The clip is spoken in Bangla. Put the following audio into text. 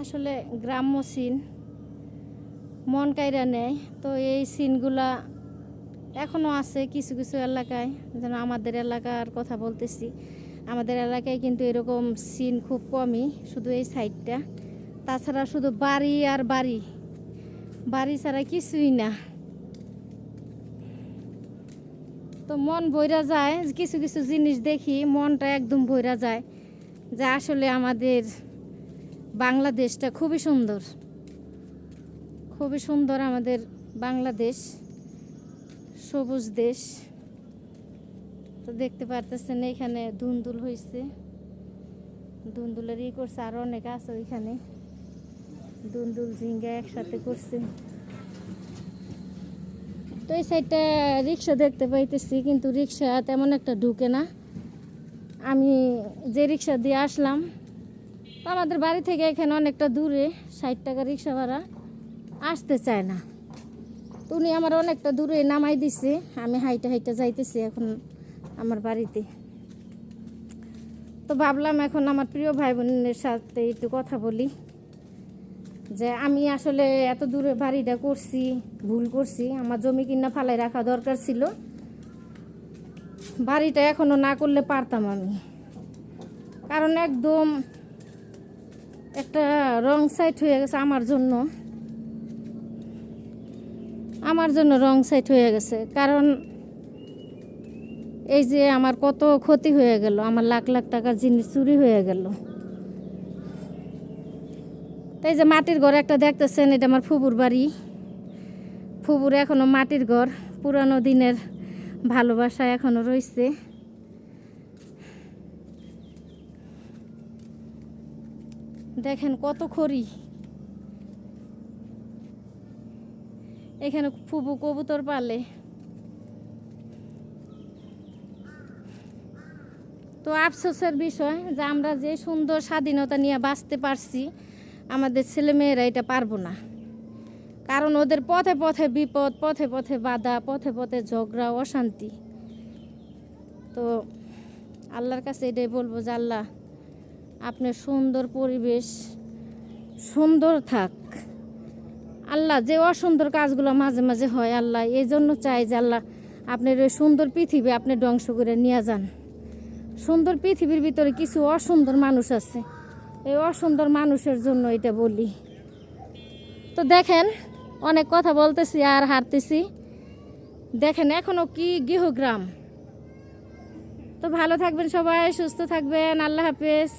আসলে গ্রাম্য সিন মন কাইরা নেয়। তো এই সিনগুলা এখনও আছে কিছু কিছু এলাকায়। যেন আমাদের এলাকার কথা বলতেছি। আমাদের এলাকায় কিন্তু এরকম সিন খুব কমই, শুধু এই সাইডটা তাছাড়া শুধু বাড়ি আর বাড়ি। বাড়ি ছাড়া কিছুই না। তো মন বইরা যায়, কিছু কিছু জিনিস দেখি, মনটা একদম বইরা যায় যে আসলে আমাদের বাংলাদেশটা খুবই সুন্দর। খুবই সুন্দর আমাদের বাংলাদেশ। সবুজ দেশ। তো দেখতে পারতেছেন এখানে ধুন্দুল হয়েছে ধুন্দুলের ই করছে আরও অনেক আছে ওইখানে। ধুন্দুল ঝিঙ্গা একসাথে করছে। তো এই সাইডটা রিক্সা দেখতে পাইতেছি, কিন্তু রিক্সা তেমন একটা ঢুকে না। আমি যে রিক্সা দিয়ে আসলাম আমাদের বাড়ি থেকে এখানে অনেকটা দূরে, ষাট টাকা রিক্সা ভাড়া। আসতে চায় না। তো উনি আমার অনেকটা দূরে নামাই দিছে। আমি হাইটা হাইটা যাইতেছি এখন আমার বাড়িতে। তো ভাবলাম এখন আমার প্রিয় ভাই বোনের সাথে একটু কথা বলি। যে আমি আসলে এত দূরে বাড়িটা করছি, ভুল করছি, আমার জমি কিনা ফালাই রাখা দরকার ছিল। বাড়িটা এখনও না করলে পারতাম আমি। কারণ একদম একটা রং সাইড হয়ে গেছে আমার জন্য। আমার জন্য রং সাইড হয়ে গেছে। কারণ এই যে আমার কত ক্ষতি হয়ে গেল, আমার লাখ লাখ টাকার জিনিস চুরি হয়ে গেল। তাই যে মাটির ঘর একটা দেখতেছেন, এটা আমার ফুবুর বাড়ি। ফুবুর এখনও মাটির ঘর, পুরানো দিনের ভালোবাসা এখনও রয়েছে দেখেন কত খড়ি। এখানে ফুবু কবুতর পালে। তো আফসোসের বিষয় যে আমরা যে সুন্দর স্বাধীনতা নিয়ে বাঁচতে পারছি, আমাদের ছেলেমেয়েরা এটা পারব না। কারণ ওদের পথে পথে বিপদ, পথে পথে বাধা, পথে পথে ঝগড়া, অশান্তি। তো আল্লাহর কাছে এটাই বলব যে আল্লাহ আপনার সুন্দর পরিবেশ, সুন্দর থাক। আল্লাহ যে অসুন্দর কাজগুলো মাঝে মাঝে হয়, আল্লাহ এই জন্য চাই যে আল্লাহ আপনার ওই সুন্দর পৃথিবী আপনি ধ্বংস করে নিয়ে যান। সুন্দর পৃথিবীর ভিতরে কিছু অসুন্দর মানুষ আছে। এই অসুন্দর মানুষের জন্য এটা বলি। তো দেখেন, অনেক কথা বলতেছি আর হারতেছি। দেখেন এখনও কি গৃহগ্রাম। তো ভালো থাকবেন সবাই, সুস্থ থাকবেন। আল্লাহ হাফেজ।